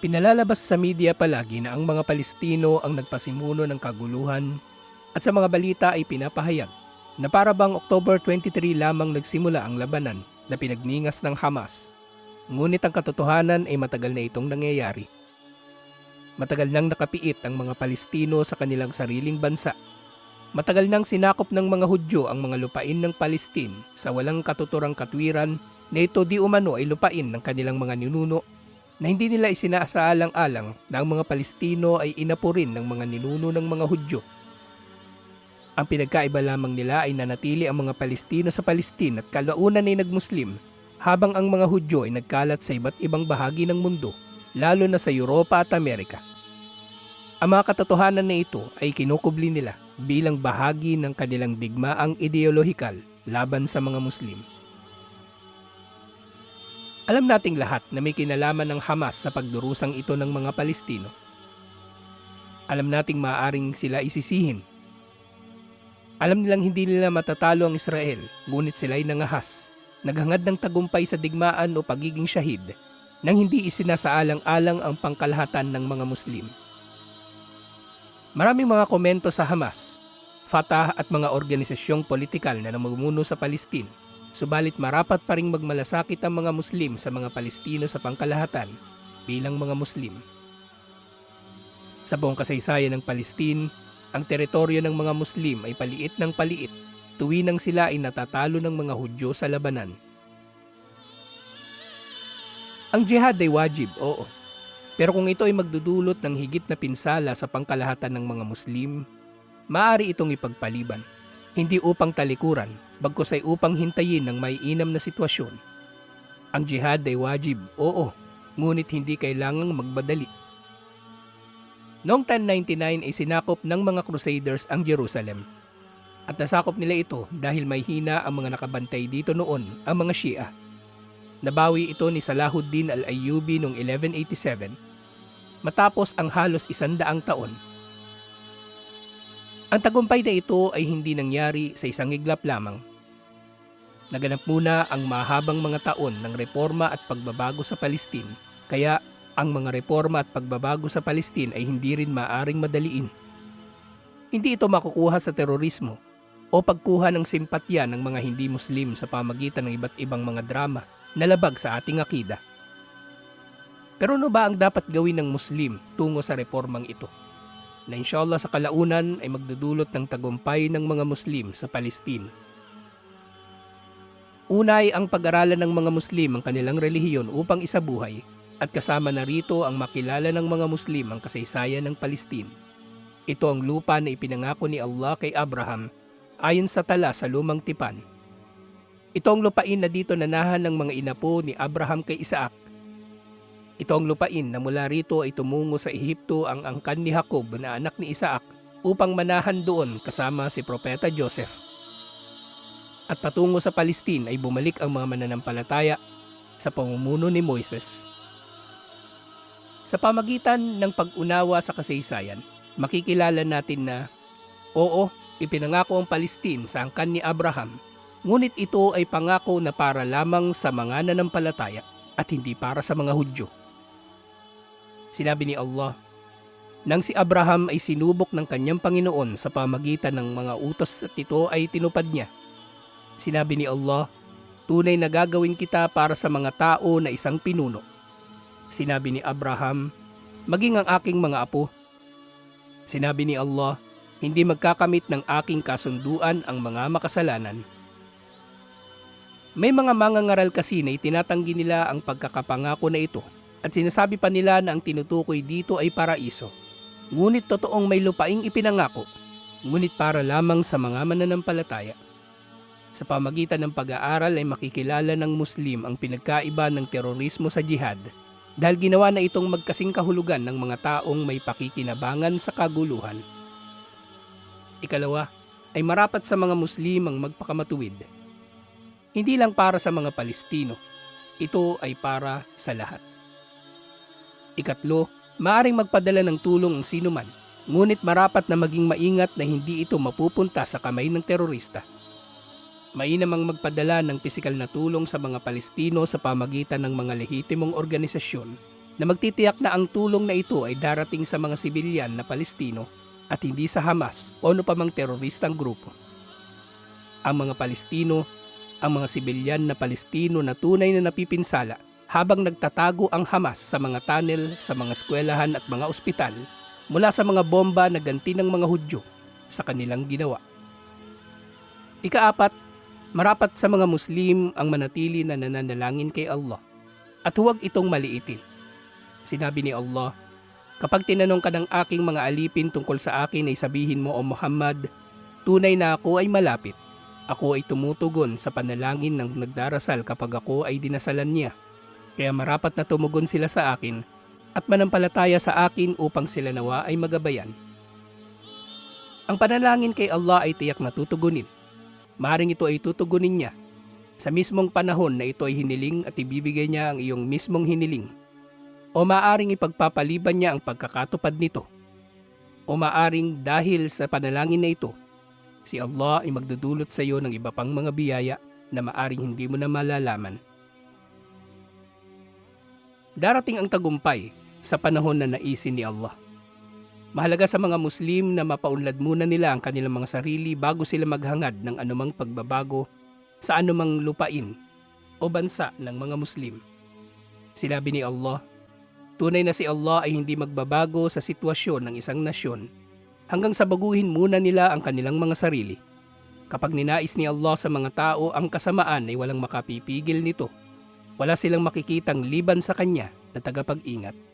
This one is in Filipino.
Pinalalabas sa media palagi na ang mga Palestino ang nagpasimuno ng kaguluhan at sa mga balita ay pinapahayag na para bang October 23 lamang nagsimula ang labanan na pinagningas ng Hamas. Ngunit ang katotohanan ay matagal na itong nangyayari. Matagal nang nakapiit ang mga Palestino sa kanilang sariling bansa. Matagal nang sinakop ng mga Hudyo ang mga lupain ng Palestine sa walang katuturang katwiran na ito di umano ay lupain ng kanilang mga ninuno na hindi nila isinasaalang-alang na ang mga Palestino ay inapo rin ng mga ninuno ng mga Hudyo. Ang pinagkaiba lamang nila ay nanatili ang mga Palestino sa Palestine at kalaunan ay nagmuslim habang ang mga Hudyo ay nagkalat sa iba't ibang bahagi ng mundo, lalo na sa Europa at Amerika. Ang mga katotohanan na ito ay kinukubli nila bilang bahagi ng kanilang digmaang ideolohikal laban sa mga Muslim. Alam nating lahat na may kinalaman ng Hamas sa pagdurusang ito ng mga Palestino. Alam nating maaaring sila isisihin. Alam nilang hindi nila matatalo ang Israel, ngunit sila'y nangahas, naghangad ng tagumpay sa digmaan o pagiging syahid, nang hindi isinasaalang-alang ang pangkalahatan ng mga Muslim. Maraming mga komento sa Hamas, Fatah at mga organisasyong politikal na namumuno sa Palestine Subalit marapat pa ring magmalasakit ang mga Muslim sa mga Palestino sa pangkalahatan bilang mga Muslim. Sa buong kasaysayan ng Palestine, ang teritoryo ng mga Muslim ay paliit ng paliit tuwinang sila ay natatalo ng mga Hudyo sa labanan. Ang jihad ay wajib, oo. Pero kung ito ay magdudulot ng higit na pinsala sa pangkalahatan ng mga Muslim, maaari itong ipagpaliban. Hindi upang talikuran, bagkus ay upang hintayin ng may inam na sitwasyon. Ang jihad ay wajib, oo, ngunit hindi kailangang magbadali. Noong 1099 ay sinakop ng mga Crusaders ang Jerusalem. At nasakop nila ito dahil may hina ang mga nakabantay dito noon, ang mga Shia. Nabawi ito ni Salahuddin al-Ayyubi noong 1187 matapos ang halos isandaang taon ang tagumpay na ito ay hindi nangyari sa isang iglap lamang. Naganap muna ang mahabang mga taon ng reforma at pagbabago sa Palestine, kaya ang mga reforma at pagbabago sa Palestine ay hindi rin maaring madaliin. Hindi ito makukuha sa terorismo o pagkuha ng simpatya ng mga hindi Muslim sa pamagitan ng iba't ibang mga drama na labag sa ating akida. Pero ano ba ang dapat gawin ng Muslim tungo sa reformang ito? Na inshallah sa kalaunan ay magdudulot ng tagumpay ng mga Muslim sa Palestine. Una ay ang pag-aralan ng mga Muslim ang kanilang relihiyon upang isabuhay at kasama na rito ang makilala ng mga Muslim ang kasaysayan ng Palestine. Ito ang lupa na ipinangako ni Allah kay Abraham ayon sa tala sa lumang tipan. Ito ang lupain na dito nanahan ng mga inapo ni Abraham kay Isaac ito ang lupain na mula rito ay tumungo sa Ehipto ang angkan ni Jacob na anak ni Isaac upang manahan doon kasama si Propeta Joseph. At patungo sa Palestine ay bumalik ang mga mananampalataya sa pamumuno ni Moises. Sa pamagitan ng pag-unawa sa kasaysayan, makikilala natin na oo, ipinangako ang Palestine sa angkan ni Abraham, ngunit ito ay pangako na para lamang sa mga nanampalataya at hindi para sa mga Hudyo. Sinabi ni Allah, Nang si Abraham ay sinubok ng kanyang Panginoon sa pamagitan ng mga utos at ito ay tinupad niya. Sinabi ni Allah, Tunay na gagawin kita para sa mga tao na isang pinuno. Sinabi ni Abraham, Maging ang aking mga apo. Sinabi ni Allah, Hindi magkakamit ng aking kasunduan ang mga makasalanan. May mga mangangaral kasi na itinatanggi nila ang pagkakapangako na ito at sinasabi pa nila na ang tinutukoy dito ay paraiso. Ngunit totoong may lupaing ipinangako, ngunit para lamang sa mga mananampalataya. Sa pamagitan ng pag-aaral ay makikilala ng Muslim ang pinagkaiba ng terorismo sa jihad dahil ginawa na itong magkasing kahulugan ng mga taong may pakikinabangan sa kaguluhan. Ikalawa, ay marapat sa mga Muslim ang magpakamatuwid. Hindi lang para sa mga Palestino, ito ay para sa lahat. Ikatlo, maaring magpadala ng tulong ang sinuman, ngunit marapat na maging maingat na hindi ito mapupunta sa kamay ng terorista. Mainamang magpadala ng pisikal na tulong sa mga Palestino sa pamagitan ng mga lehitimong organisasyon na magtitiyak na ang tulong na ito ay darating sa mga sibilyan na Palestino at hindi sa Hamas o ano pa mang teroristang grupo. Ang mga Palestino, ang mga sibilyan na Palestino na tunay na napipinsala habang nagtatago ang Hamas sa mga tunnel, sa mga eskwelahan at mga ospital mula sa mga bomba na ganti ng mga Hudyo sa kanilang ginawa. Ikaapat, marapat sa mga Muslim ang manatili na nananalangin kay Allah at huwag itong maliitin. Sinabi ni Allah, Kapag tinanong ka ng aking mga alipin tungkol sa akin ay sabihin mo o Muhammad, tunay na ako ay malapit. Ako ay tumutugon sa panalangin ng nagdarasal kapag ako ay dinasalan niya. Kaya marapat na tumugon sila sa akin at manampalataya sa akin upang sila nawa ay magabayan. Ang panalangin kay Allah ay tiyak na tutugunin. Maring ito ay tutugunin niya. Sa mismong panahon na ito ay hiniling at ibibigay niya ang iyong mismong hiniling o maaring ipagpapaliban niya ang pagkakatupad nito. O maaring dahil sa panalangin na ito, si Allah ay magdudulot sa iyo ng iba pang mga biyaya na maaring hindi mo na malalaman. Darating ang tagumpay sa panahon na naisin ni Allah. Mahalaga sa mga Muslim na mapaunlad muna nila ang kanilang mga sarili bago sila maghangad ng anumang pagbabago sa anumang lupain o bansa ng mga Muslim. Sinabi ni Allah, Tunay na si Allah ay hindi magbabago sa sitwasyon ng isang nasyon hanggang sa baguhin muna nila ang kanilang mga sarili. Kapag ninais ni Allah sa mga tao ang kasamaan ay walang makapipigil nito. Wala silang makikitang liban sa Kanya na tagapag-ingat.